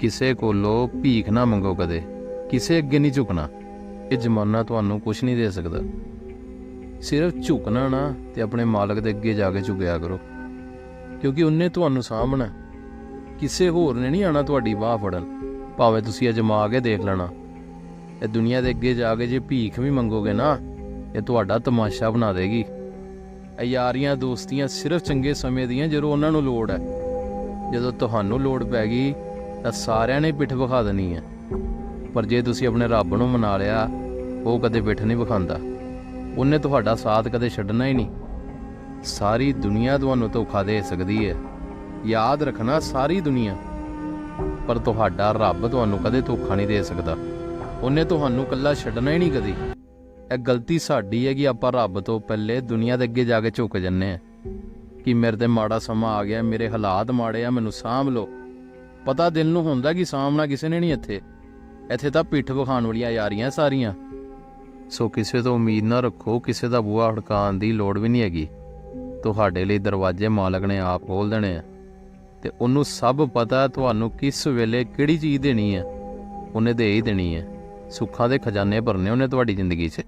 ਕਿਸੇ ਕੋਲੋਂ ਭੀਖ ਨਾ ਮੰਗੋ ਕਦੇ, ਕਿਸੇ ਅੱਗੇ ਨਹੀਂ ਝੁਕਣਾ। ਇਹ ਜ਼ਮਾਨਾ ਤੁਹਾਨੂੰ ਕੁਝ ਨਹੀਂ ਦੇ ਸਕਦਾ। ਸਿਰਫ ਝੁਕਣਾ ਨਾ ਤੇ ਆਪਣੇ ਮਾਲਕ ਦੇ ਅੱਗੇ ਜਾ ਕੇ ਝੁਕਿਆ ਕਰੋ। ਕਿਉਂਕਿ ਉਹਨੇ ਤੁਹਾਨੂੰ ਸਾਹਮਣਾ ਕਿਸੇ ਹੋਰ ਨੇ ਨਹੀਂ ਆਣਾ ਤੁਹਾਡੀ ਬਾਹ ਫੜਨ। ਭਾਵੇਂ ਤੁਸੀਂ ਅਜਮਾ ਕੇ ਦੇਖ ਲੈਣਾ। ਇਹ ਦੁਨੀਆ ਦੇ ਅੱਗੇ ਜਾ ਕੇ ਜੇ ਭੀਖ ਵੀ ਮੰਗੋਗੇ ਨਾ, ਇਹ ਤੁਹਾਡਾ ਤਮਾਸ਼ਾ ਬਣਾ ਦੇਗੀ। ਇਹ ਯਾਰੀਆਂ ਦੋਸਤੀਆਂ ਸਿਰਫ ਚੰਗੇ ਸਮੇਂ ਦੀਆਂ ਜਦੋਂ ਉਹਨਾਂ ਨੂੰ ਲੋੜ ਹੈ। ਜਦੋਂ ਤੁਹਾਨੂੰ ਲੋੜ ਪੈ ਗਈ ਤਾਂ ਸਾਰਿਆਂ ਨੇ ਪਿੱਠ ਵਿਖਾ ਦੇਣੀ ਹੈ। ਪਰ ਜੇ ਤੁਸੀਂ ਆਪਣੇ ਰੱਬ ਨੂੰ ਮਨਾ ਲਿਆ, ਉਹ ਕਦੇ ਪਿੱਠ ਨਹੀਂ ਵਿਖਾਉਂਦਾ। ਉਹਨੇ ਤੁਹਾਡਾ ਸਾਥ ਕਦੇ ਛੱਡਣਾ ਹੀ ਨਹੀਂ। ਸਾਰੀ ਦੁਨੀਆ ਤੁਹਾਨੂੰ ਧੋਖਾ ਦੇ ਸਕਦੀ ਹੈ। ਯਾਦ ਰੱਖਣਾ ਸਾਰੀ ਦੁਨੀਆ। ਪਰ ਤੁਹਾਡਾ ਰੱਬ ਤੁਹਾਨੂੰ ਕਦੇ ਧੋਖਾ ਨਹੀਂ ਦੇ ਸਕਦਾ। ਉਹਨੇ ਤੁਹਾਨੂੰ ਇਕੱਲਾ ਛੱਡਣਾ ਹੀ ਨਹੀਂ ਕਦੀ। ਇਹ ਗਲਤੀ ਸਾਡੀ ਹੈ ਕਿ ਆਪਾਂ ਰੱਬ ਤੋਂ ਪਹਿਲੇ ਦੁਨੀਆ ਦੇ ਅੱਗੇ ਜਾ ਕੇ ਝੁਕ ਜੰਨੇ ਆ ਕਿ ਮੇਰੇ ਤੇ ਮਾੜਾ ਸਮਾਂ ਆ ਗਿਆ, ਮੇਰੇ ਹਾਲਾਤ ਮਾੜੇ ਆ, ਮੈਨੂੰ ਸਾਂਭ ਲਓ। ਪਤਾ ਦਿਲ ਨੂੰ ਹੁੰਦਾ ਕਿ ਸਾਂਭਣਾ ਕਿਸੇ ਨੇ ਨਹੀਂ ਇੱਥੇ। ਇੱਥੇ ਤਾਂ ਪਿੱਠ ਵਿਖਾਉਣ ਵਾਲੀਆਂ ਯਾਰੀਆਂ ਸਾਰੀਆਂ। ਸੋ ਕਿਸੇ ਤੋਂ ਉਮੀਦ ਨਾ ਰੱਖੋ, ਕਿਸੇ ਦਾ ਬੂਹਾ ਹੜਕਾਉਣ ਦੀ ਲੋੜ ਵੀ ਨਹੀਂ ਹੈਗੀ। ਤੁਹਾਡੇ ਲਈ ਦਰਵਾਜ਼ੇ ਮਾਲਕ ਨੇ ਆਪ ਖੋਲ ਦੇਣੇ ਆ। ਤੇ ਉਹਨੂੰ ਸਭ ਪਤਾ ਤੁਹਾਨੂੰ ਕਿਸ ਵੇਲੇ ਕਿਹੜੀ ਚੀਜ਼ ਦੇਣੀ ਹੈ। ਉਹਨੇ ਦੇ ਹੀ ਦੇਣੀ ਹੈ। ਸੁੱਖਾਂ ਦੇ ਖਜ਼ਾਨੇ ਭਰਨੇ ਉਹਨੇ ਤੁਹਾਡੀ ਜ਼ਿੰਦਗੀ 'ਚ।